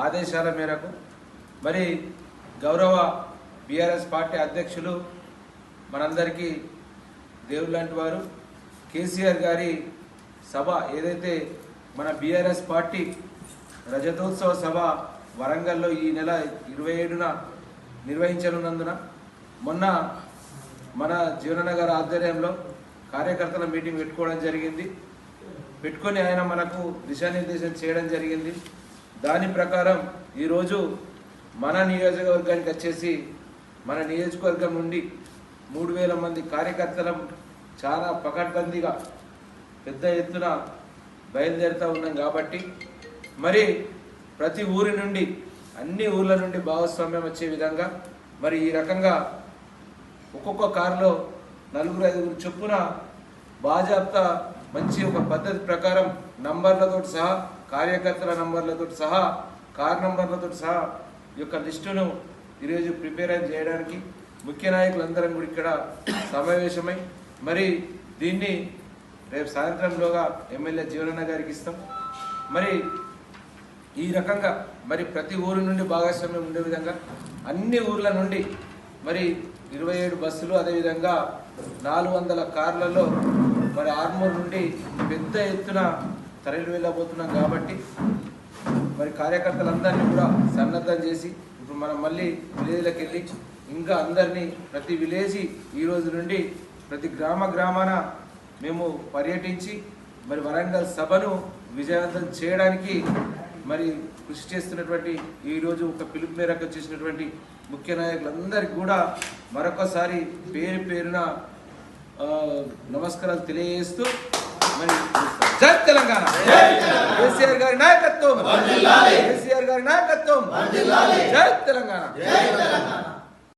ఆదేశాల మేరకు మరి గౌరవ బీఆర్ఎస్ పార్టీ అధ్యక్షులు మనందరికీ దేవుడు లాంటి వారు కేసీఆర్ గారి సభ ఏదైతే మన బీఆర్ఎస్ పార్టీ రజతోత్సవ సభ వరంగల్లో ఈ నెల ఇరవై ఏడున నిర్వహించనున్నందున మొన్న మన జీవననగర్ ఆధ్వర్యంలో కార్యకర్తల మీటింగ్ పెట్టుకోవడం జరిగింది. పెట్టుకొని ఆయన మనకు దిశానిర్దేశం చేయడం జరిగింది. దాని ప్రకారం ఈరోజు మన నియోజకవర్గానికి వచ్చేసి మన నియోజకవర్గం నుండి మూడు వేల మంది కార్యకర్తలం చాలా పకడ్బందీగా పెద్ద ఎత్తున బయలుదేరుతూ ఉన్నాం కాబట్టి మరి ప్రతి ఊరి నుండి అన్ని ఊర్ల నుండి భాగస్వామ్యం వచ్చే విధంగా మరి ఈ రకంగా ఒక్కొక్క కారులో నలుగురు ఐదుగురు చొప్పున బాజాప్తా మంచి ఒక పద్ధతి ప్రకారం నంబర్లతో సహా కార్యకర్తల నంబర్లతో సహా కార్ నంబర్లతో సహా ఈ యొక్క లిస్టును ఈరోజు ప్రిపేర్ చేయడానికి ముఖ్య నాయకులందరం కూడా ఇక్కడ సమావేశమై మరి దీన్ని రేపు సాయంత్రంలోగా ఎమ్మెల్యే జీవనన్న గారికి ఇస్తాం. మరి ఈ రకంగా మరి ప్రతి ఊరు నుండి భాగస్వామ్యం ఉండే విధంగా అన్ని ఊర్ల నుండి మరి ఇరవై ఏడు బస్సులు అదేవిధంగా నాలుగు వందల కార్లలో మరి ఆర్మూర్ నుండి పెద్ద ఎత్తున తరలి వెళ్ళబోతున్నాం కాబట్టి మరి కార్యకర్తలందరినీ కూడా సన్నద్ధం చేసి ఇప్పుడు మనం మళ్ళీ విలేజ్లకు వెళ్ళి ఇంకా అందరినీ ప్రతి విలేజ్ ఈ రోజు నుండి ప్రతి గ్రామ గ్రామాన మేము పర్యటించి మరి వరంగల్ సభను విజయవంతం చేయడానికి మరి కృషి చేస్తున్నటువంటి ఈరోజు ఒక పిలుపు మేరకు వచ్చేసినటువంటి ముఖ్య నాయకులందరికీ కూడా మరొకసారి పేరు పేరున నమస్కారాలు తెలియజేస్తూ మరి జై తెలంగాణ. కేసీఆర్ గారి నాయకత్వం. కేసీఆర్ గారి నాయకత్వం. జై తెలంగాణ.